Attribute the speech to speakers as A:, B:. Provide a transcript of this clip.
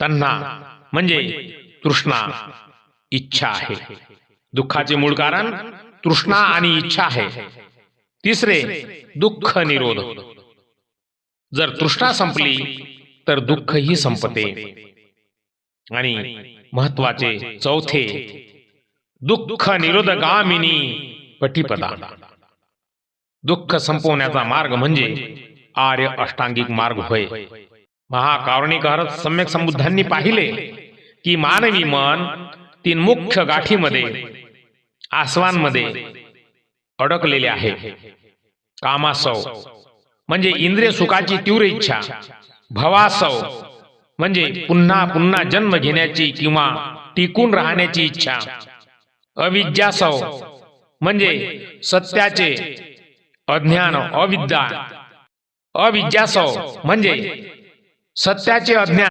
A: तन्हा म्हणजे तृष्णा इच्छा आहे. दुःखाचे मूळ कारण तृष्णा आणि इच्छा आहे. तिसरे दुःख निरोध. जर तृष्णा संपली तर दुःखही संपते. आणि महत्त्वाचे चौथे दुःख निरोधगामिनी पटीपदा दुःख संपवण्याचा मार्ग म्हणजे आर्य अष्टांगिक मार्ग होय. महाकारुणिक सम्यक संबुद्धांनी पाहिले की मानवी मन तीन मुख्य गाठीमध्ये आसवांमध्ये अडकलेले आहे. कामासव म्हणजे इंद्रिय सुखाची तीव्र इच्छा. भवासव म्हणजे पुन्हा पुन्हा जन्म घेण्याची किंवा टिकून राहण्याची इच्छा. अविद्यासव म्हणजे सत्याचे अज्ञान अविद्या. अविद्यासव म्हणजे सत्याचे अज्ञान.